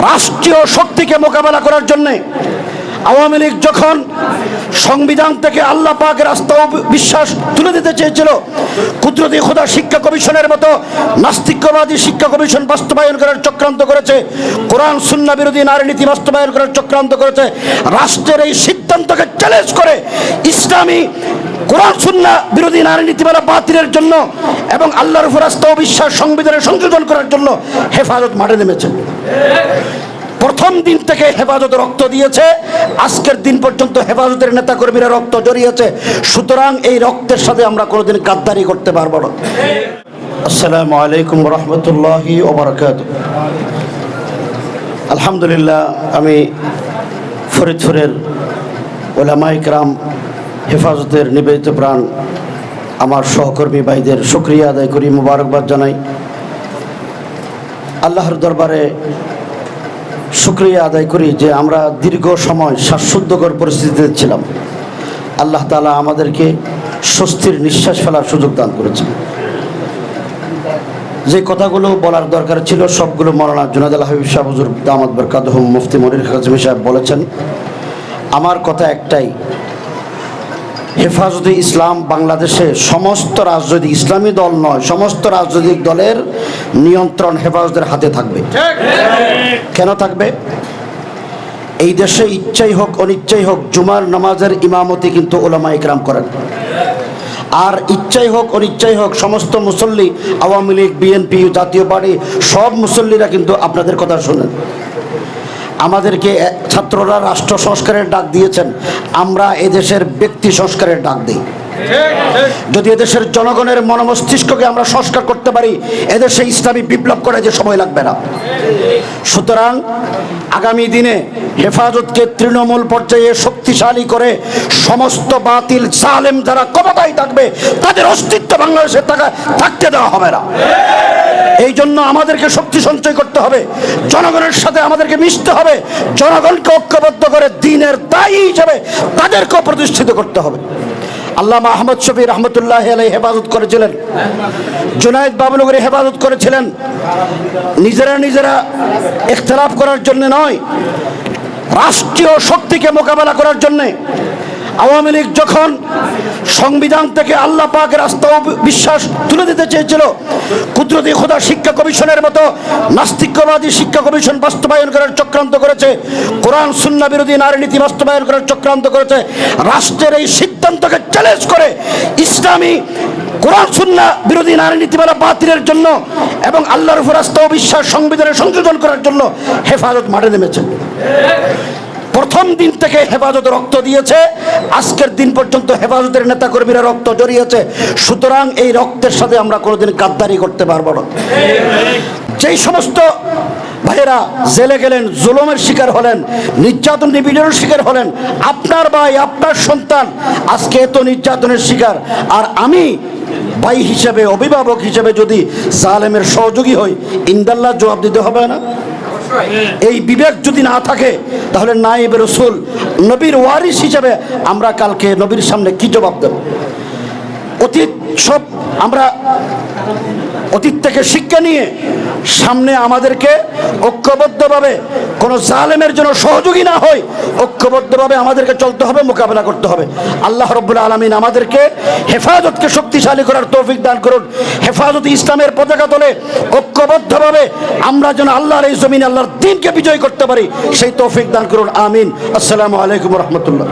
রাষ্ট্রীয় শক্তিকে মোকাবেলা করার জন্যে আওয়ামী লীগ যখন সংবিধান থেকে আল্লাহ পাকের আস্থা ও বিশ্বাস তুলে দিতে চেয়েছিল, কুদরতি খোদা শিক্ষা কমিশনের মতো নাস্তিক্যবাদী শিক্ষা কমিশন বাস্তবায়ন করার চক্রান্ত করেছে, কোরআন, সুন্না বিরোধী নারী নীতি বাস্তবায়ন করার চক্রান্ত করেছে, রাষ্ট্রের এই সিদ্ধান্তকে চ্যালেঞ্জ করে ইসলামী কোরআন, সুন্না বিরোধী নারী নীতিমালা বাতিলের জন্য এবং আল্লাহর উপর আস্থা ও বিশ্বাস সংবিধানে সংযোজন করার জন্য হেফাজত মাঠে নেমেছে। প্রথম দিন থেকে হেফাজত রক্ত দিয়েছে। আজকের দিন পর্যন্ত হেফাজতের নেতাকর্মীরা রক্ত জড়িয়েছে। সুতরাং এই রক্তের সাথে আমরা কোনোদিন গাদ্দারি করতে পারব না। আসসালামু আলাইকুম রহমতুল্লাহি আলহামদুলিল্লাহ, আমি ফরিদপুরের ওলামা ইকরাম হেফাজতের নিবেদিত প্রাণ আমার সহকর্মী ভাইদের শুক্রিয়া আদায় করি, মুবারকবাদ জানাই। আল্লাহর দরবারে শুক্রিয়া আদায় করি যে আমরা দীর্ঘ সময় শ্বাসুদ্ধকর পরিস্থিতিতে ছিলাম। আল্লাহ তালা আমাদেরকে স্বস্তির নিঃশ্বাস ফেলার সুযোগ দান করেছেন। যে কথাগুলো বলার দরকার ছিল সবগুলো মৌলানা জুনাদ আল হাবিব শাহ হুজুর দামাদ বরকাদহম মুফতি মনির খাজমি সাহেব বলেছেন। আমার কথা একটাই হেফাজতে ইসলাম বাংলাদেশে সমস্ত রাজনৈতিক ইসলামী দল নয়, সমস্ত রাজনৈতিক দলের নিয়ন্ত্রণ হেফাজতের হাতে থাকবে। কেন থাকবে? এই দেশে ইচ্ছাই হোক, অনিচ্ছাই হোক, জুমার নামাজের ইমামতি কিন্তু ওলামা ইকরাম করেন। আর ইচ্ছাই হোক, অনিচ্ছাই হোক, সমস্ত মুসল্লি, আওয়ামী লীগ, বিএনপি, জাতীয় পার্টি, সব মুসল্লিরা কিন্তু আপনাদের কথা শোনেন। আমাদেরকে ছাত্ররা রাষ্ট্র সংস্কারের ডাক দিয়েছেন। আমরা এদেশের ব্যক্তি সংস্কারের ডাক দিই। যদি এদেশের জনগণের মনমস্তিষ্ককে আমরা সংস্কার করতে পারি, এদেশে ইসলামী বিপ্লব করে যে সময় লাগবে না। সুতরাং আগামী দিনে হেফাজতকে তৃণমূল পর্যায়ে শক্তিশালী করে সমস্ত বাতিল সালেম যারা ক্ষমতায় থাকবে, তাদের অস্তিত্ব বাংলাদেশে থাকা থাকতে দেওয়া হবে না। এই জন্য আমাদেরকে শক্তি সঞ্চয় করতে হবে। জনগণের সাথে আমাদেরকে মিশতে হবে। জনগণকে ঐক্যবদ্ধ করে দিনের দায়ী হিসেবে তাদেরকেও প্রতিষ্ঠিত করতে হবে। আল্লাহ আহমদ শফি রহমতুল্লাহ আলাই হেফাজত করেছিলেন। জুনায়দ বাবুনগরী হেফাজত করেছিলেন। নিজেরা নিজেরা ইখতলাফ করার জন্য নয়, রাষ্ট্রীয় শক্তিকে মোকাবেলা করার জন্যে। আওয়ামী লীগ যখন সংবিধান থেকে আল্লাহ পাকের রাস্তা বিশ্বাস তুলে দিতে চেয়েছিল, কুদরতি খোদা শিক্ষা কমিশনের মতো নাস্তিক্যবাদী শিক্ষা কমিশন বাস্তবায়ন করার চক্রান্ত করেছে, কোরআন, সুন্না বিরোধী নারী নীতি বাস্তবায়ন করার চক্রান্ত করেছে, রাষ্ট্রের এই সিদ্ধান্তকে চ্যালেঞ্জ করে ইসলামী কোরআন, সুন্না বিরোধী নারী নীতিমালা বাতিলের জন্য এবং আল্লাহর আস্থা ও বিশ্বাস সংবিধানে সংযোজন করার জন্য হেফাজত মাঠে নেমেছে। প্রথম দিন থেকে হেফাজত রক্ত দিয়েছে, আজকের দিন পর্যন্ত হেফাজতের নেতাকর্মীরা রক্ত জড়িয়েছে। সুতরাং এই রক্তের সাথে আমরা কোনোদিন গাদ্দারি করতে পারব না। যেই সমস্ত ভাইয়েরা জেলে গেলেন, জুলমের শিকার হলেন, নির্যাতন নিপীড়নের শিকার হলেন, আপনার ভাই, আপনার সন্তান, আজকে এত নির্যাতনের শিকার। আর আমি ভাই হিসেবে, অভিভাবক হিসেবে যদি জালেমের সহযোগী হই ইন্দাল্লাহ জবাব দিতে হবে না। এই বিবেক যদি না থাকে, তাহলে নাইব রসুল নবীর ওয়ারিস হিসাবে আমরা কালকে নবীর সামনে কি জবাব দেব? অতীত সব আমরা অতীত থেকে শিক্ষা নিয়ে সামনে আমাদেরকে ঐক্যবদ্ধভাবে, কোনো জালেমের জন্য সহযোগী না হয় ঐক্যবদ্ধভাবে আমাদেরকে চলতে হবে, মোকাবেলা করতে হবে। আল্লাহ রব্বুল আলমিন আমাদেরকে হেফাজতকে শক্তিশালী করার তৌফিক দান করুন। হেফাজত ইসলামের পতাকা তোলে ঐক্যবদ্ধভাবে আমরা যেন আল্লাহর এই জমিনে আল্লাহর দিনকে বিজয় করতে পারি, সেই তৌফিক দান করুন। আমিন। আসসালামু আলাইকুম রহমতুল্লাহ।